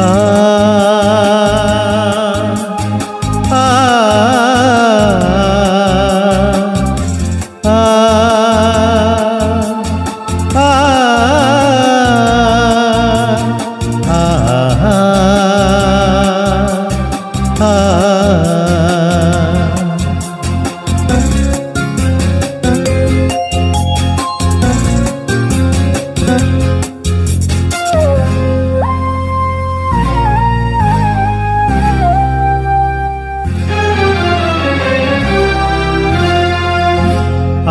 ah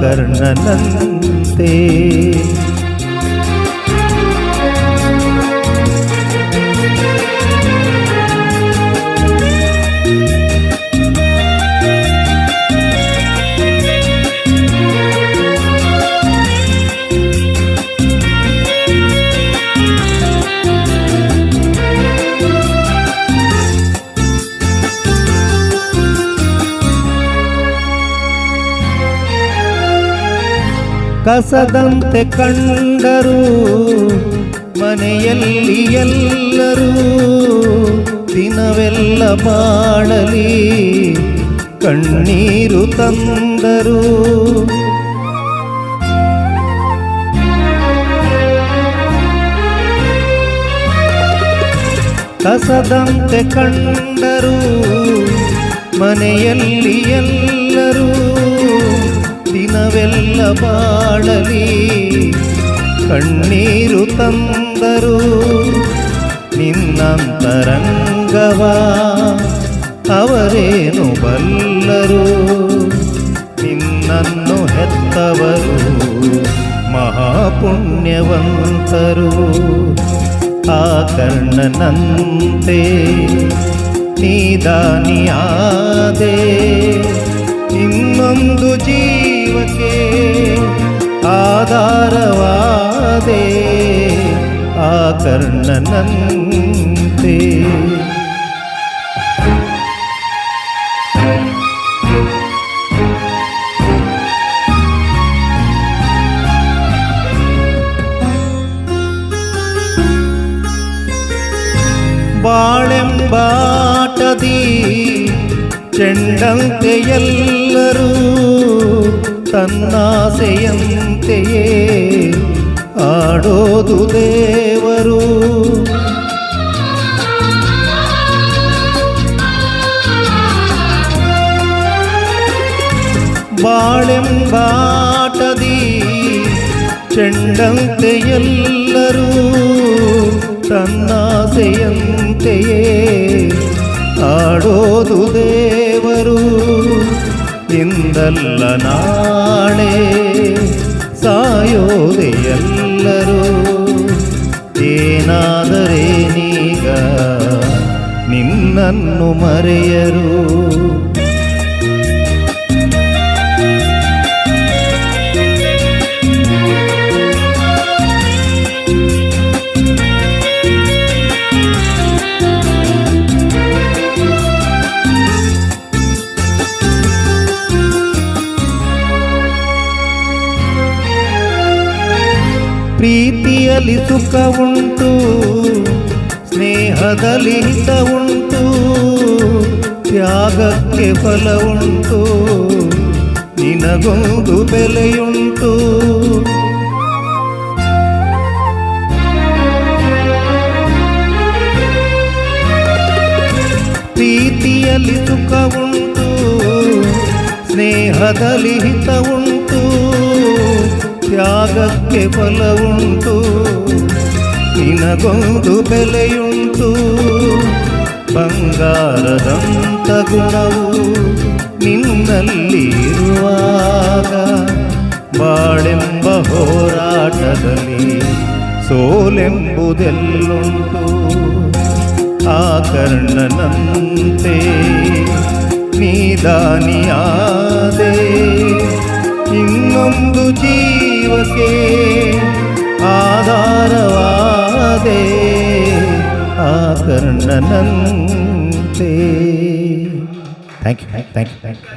ಕರ್ಣನಂತೆ ಕಸದಂತೆ ಕಂಡರು ಮನೆಯಲ್ಲಿ ಎಲ್ಲರೂ ದಿನವೆಲ್ಲ ಮಾಡಲಿ ಕಣ್ಣೀರು ತಂದರು. ಕಸದಂತೆ ಕಂಡರು ಮನೆಯಲ್ಲಿ ಎಲ್ಲರೂ ದಿನವೆಲ್ಲ ಬಾಳಲಿ. ಕಣ್ಣೀರು ತಂದರು ನಿನ್ನಂತರಂಗವ. ಅವರೇನು ಬಲ್ಲರು? ನಿನ್ನನ್ನು ಹೆತ್ತವರು ಮಹಾಪುಣ್ಯವಂತರು. ಆ ಕರ್ಣನಂತೆ ನೀದಾನಿಯಾದೆ ಇನ್ನೊಂದು ಜೀವಕ್ಕೆ ಆಧಾರವಾದೆ ಆ ಕರ್ಣನಂತೆ ಬಾಳೆಂಬಾಟದಿ ಚೆಂಡಂತೆ ಎಲ್ಲರೂ ತನ್ನಾಸೆಯಂತೆಯೇ ಆಡೋದು ದೇವರು ಬಾಳೆಂಬಾಟದಿ ಚೆಂಡಂತೆ ಎಲ್ಲರೂ ತನ್ನಾಸೆಯಂತೆಯೇ ಆಡೋದು ದೇವರು ಇಂದಲ್ಲ ನಾಳೆ ಸಾಯೋದೆ ಎಲ್ಲರೂ. ಏನಾದರೇನೀಗ ನಿನ್ನನ್ನು ಮರೆಯರು. ಪ್ರೀತಿಯಲ್ಲಿ ಸುಖ ಉಂಟು ಸ್ನೇಹದಲ್ಲಿ ಹಿತ ಉಂಟು ತ್ಯಾಗಕ್ಕೆ ಫಲ ಉಂಟು ನಿನಗೊಂದು ಬೆಲೆಯುಂಟು. ಪ್ರೀತಿಯಲ್ಲಿ ಸುಖ ಉಂಟು ಸ್ನೇಹದಲ್ಲಿ ಹಿತ ಉಂಟು ತ್ಯಾಗಕ್ಕೆ ಫಲವುಂಟು ನಿನಗೊಂದು ಬೆಲೆಯುಂಟು. ಬಂಗಾರದಂತ ಗುಣವು ನಿನ್ನಲ್ಲಿರುವಾಗ. ಬಾಳೆಂಬ ಹೋರಾಟದಲ್ಲಿ ಸೋಲೆಂಬುದೆಲ್ಲುಂಟು. ಆ ಕರ್ಣನಂತೆ ನೀದಾನಿಯಾದೆ ಇನ್ನೊಂದು ಜೀವಕ್ಕೆ ಆಧಾರವಾದೆ ಆ ಕರ್ಣನಂತೆ thank you thank you thank you